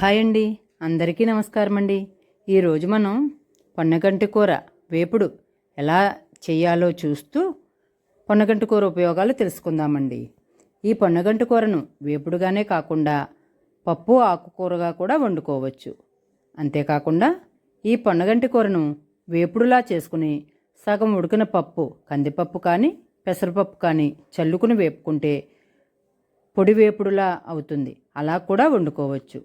Hi అండి అందరికీ నమస్కారం అండి ఈరోజు మనం పొన్నగంటి కూర వేపుడు ఎలా చేయాలో చూస్తూ పొన్నగంటి కూర ఉపయోగాలు తెలుసుకుందామండి. ఈ పొన్నగంటి కూరను వేపుడుగానే కాకుండా పప్పు ఆకుకూరగా కూడా వండుకోవచ్చు. అంతేకాకుండా ఈ పొన్నగంటి కూరను వేపుడులా చేసుకుని సగం ఉడికిన పప్పు కందిపప్పు కానీ పెసరపప్పు కానీ చల్లుకుని వేపుకుంటే పొడి వేపుడులా అవుతుంది. అలా కూడా వండుకోవచ్చు.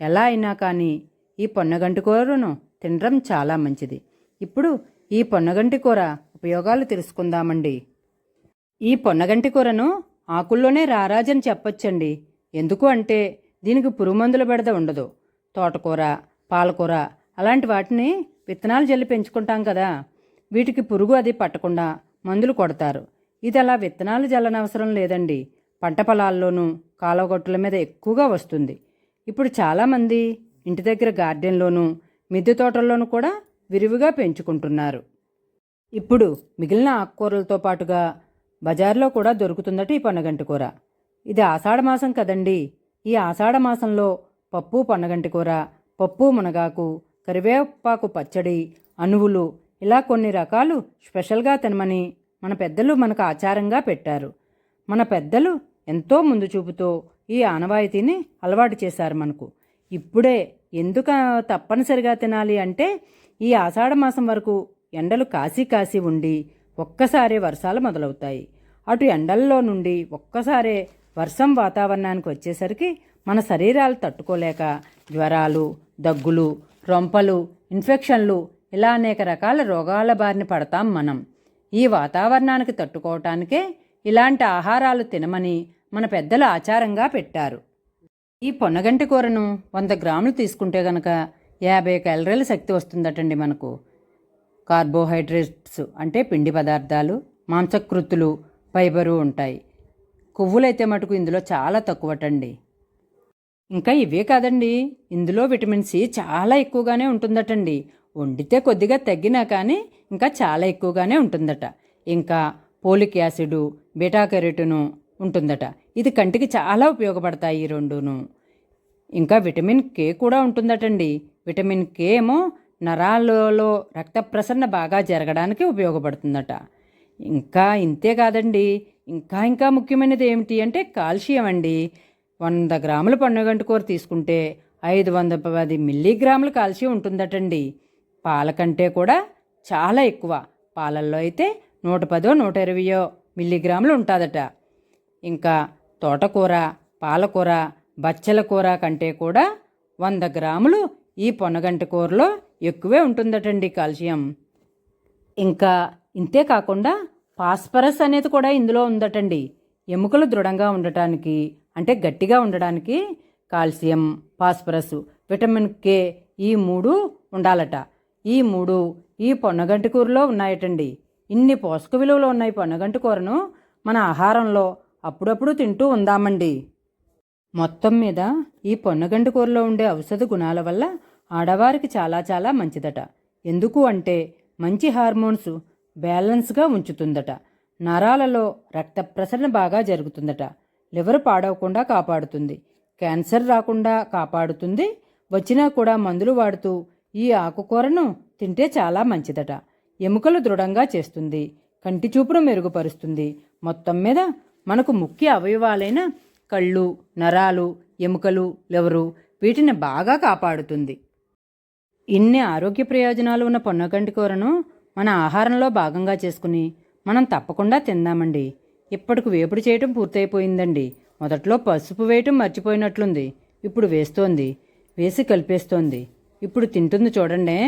ఎలా అయినా కానీ ఈ పొన్నగంటి కూరను తినడం చాలా మంచిది. ఇప్పుడు ఈ పొన్నగంటి కూర ఉపయోగాలు తెలుసుకుందామండి. ఈ పొన్నగంటి కూరను ఆకుల్లోనే రారాజని చెప్పొచ్చండి. ఎందుకు అంటే దీనికి పురుగుమందుల బెడద ఉండదు. తోటకూర పాలకూర అలాంటి వాటిని విత్తనాలు జల్లి పెంచుకుంటాం కదా. వీటికి పురుగు అది పట్టకుండా మందులు కొడతారు. ఇది అలా విత్తనాలు జల్లనవసరం లేదండి. పంట పొలాల్లోనూ కాలువగొట్టుల మీద ఎక్కువగా వస్తుంది. ఇప్పుడు చాలామంది ఇంటి దగ్గర గార్డెన్లోనూ మిద్దె తోటల్లోనూ కూడా విరివిగా పెంచుకుంటున్నారు. ఇప్పుడు మిగిలిన ఆకుకూరలతో పాటుగా బజార్లో కూడా దొరుకుతుందట ఈ పొన్నగంటి కూర. ఇది ఆషాఢ మాసం కదండి. ఈ ఆషాఢ మాసంలో పప్పు పొన్నగంటి కూర పప్పు మునగాకు కరివేపాకు పచ్చడి అనువులు ఇలా కొన్ని రకాలు స్పెషల్గా తినమని మన పెద్దలు మనకు ఆచారంగా పెట్టారు. మన పెద్దలు ఎంతో ముందు చూపుతో ఈ ఆనవాయితీని అలవాటు చేశారు మనకు. ఇప్పుడే ఎందుకు తప్పనిసరిగా తినాలి అంటే ఈ ఆషాఢ మాసం వరకు ఎండలు కాసి కాసి ఉండి ఒక్కసారే వర్షాలు మొదలవుతాయి. అటు ఎండల్లో నుండి ఒక్కసారే వర్షం వాతావరణానికి వచ్చేసరికి మన శరీరాలు తట్టుకోలేక జ్వరాలు దగ్గులు రొంపలు ఇన్ఫెక్షన్లు ఇలా అనేక రకాల రోగాల బారిన పడతాం మనం. ఈ వాతావరణానికి తట్టుకోవటానికే ఇలాంటి ఆహారాలు తినమని మన పెద్దలు ఆచారంగా పెట్టారు. ఈ పొన్నగంటి కూరను వంద గ్రాములు తీసుకుంటే గనక యాభై క్యాలరీల శక్తి వస్తుందటండి మనకు. కార్బోహైడ్రేట్స్ అంటే పిండి పదార్థాలు మాంసకృతులు ఫైబరు ఉంటాయి. కొవ్వులైతే మటుకు ఇందులో చాలా తక్కువటండి. ఇంకా ఇవే కాదండి ఇందులో విటమిన్ సి చాలా ఎక్కువగానే ఉంటుందటండి. వండితే కొద్దిగా తగ్గినా కానీ ఇంకా చాలా ఎక్కువగానే ఉంటుందట. ఇంకా పోలిక్ యాసిడ్ బీటా కెరటిను ఉంటుందట. ఇది కంటికి చాలా ఉపయోగపడతాయి ఈ రెండును. ఇంకా విటమిన్ కే కూడా ఉంటుందటండి. విటమిన్ కే ఏమో నరాలలో రక్త ప్రసరణ బాగా జరగడానికి ఉపయోగపడుతుందట. ఇంకా ఇంతే కాదండి. ఇంకా ఇంకా ముఖ్యమైనది ఏమిటి అంటే కాల్షియం అండి. వంద గ్రాముల పన్నెగంటి కూర తీసుకుంటే ఐదు వంద పది మిల్లీగ్రాముల కాల్షియం ఉంటుందటండి. పాల కంటే కూడా చాలా ఎక్కువ. పాలల్లో అయితే నూట పదో నూట ఇరవయో మిల్లీగ్రాములు ఉంటుందట. ఇంకా తోటకూర పాలకూర బచ్చల కూర కంటే కూడా వంద గ్రాములు ఈ పొనగంటి కూరలో ఎక్కువే ఉంటుందటండి కాల్షియం. ఇంకా ఇంతే కాకుండా ఫాస్ఫరస్ అనేది కూడా ఇందులో ఉందటండి. ఎముకలు దృఢంగా ఉండటానికి అంటే గట్టిగా ఉండడానికి కాల్షియం ఫాస్ఫరస్ విటమిన్ కే ఈ మూడు ఉండాలట. ఈ మూడు ఈ పొన్నగంటి కూరలో ఉన్నాయటండి. ఇన్ని పోషక విలువలు ఉన్నాయి పొన్నగంటి కూరను మన ఆహారంలో అప్పుడప్పుడు తింటూ ఉందామండి. మొత్తం మీద ఈ పొన్నగంటి కూరలో ఉండే ఔషధ గుణాల వల్ల ఆడవారికి చాలా చాలా మంచిదట. ఎందుకు అంటే మంచి హార్మోన్స్ బ్యాలెన్స్గా ఉంచుతుందట. నరాలలో రక్త ప్రసరణ బాగా జరుగుతుందట. లివర్ పాడవకుండా కాపాడుతుంది. క్యాన్సర్ రాకుండా కాపాడుతుంది. వచ్చినా కూడా మందులు వాడుతూ ఈ ఆకుకూరను తింటే చాలా మంచిదట. ఎముకలు దృఢంగా చేస్తుంది. కంటి చూపును మెరుగుపరుస్తుంది. మొత్తం మీద మనకు ముఖ్య అవయవాలైన కళ్ళు నరాలు ఎముకలు లివరు వీటిని బాగా కాపాడుతుంది. ఇన్ని ఆరోగ్య ప్రయోజనాలు ఉన్న పొన్నగంటి కూరను మన ఆహారంలో భాగంగా చేసుకుని మనం తప్పకుండా తిందామండి. ఇప్పటికి వేపుడు చేయటం పూర్తయిపోయిందండి. మొదట్లో పసుపు వేయటం మర్చిపోయినట్లుంది. ఇప్పుడు వేస్తోంది. వేసి కలిపేస్తోంది. ఇప్పుడు తింటుంది చూడండి.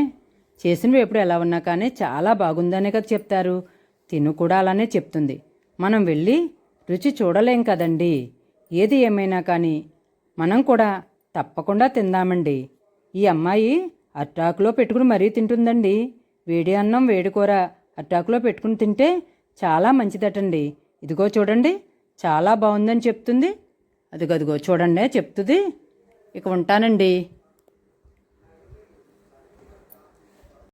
చేసిన వేపుడు ఎలా ఉన్నా కానీ చాలా బాగుందనే కదా చెప్తారు. తిను కూడా అలానే చెప్తుంది. మనం వెళ్ళి రుచి చూడలేం కదండి. ఏది ఏమైనా కానీ మనం కూడా తప్పకుండా తిందామండి. ఈ అమ్మాయి అట్టాకులో పెట్టుకుని మరీ తింటుందండి. వేడి అన్నం వేడి కూర అట్టాకులో పెట్టుకుని తింటే చాలా మంచిదటండి. ఇదిగో చూడండి చాలా బాగుందని చెప్తుంది. అదిగదిగో అదిగో చూడండి చెప్తుంది. ఇక ఉంటానండి.